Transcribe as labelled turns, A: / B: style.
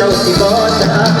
A: จ้าสิบ่
B: จ้า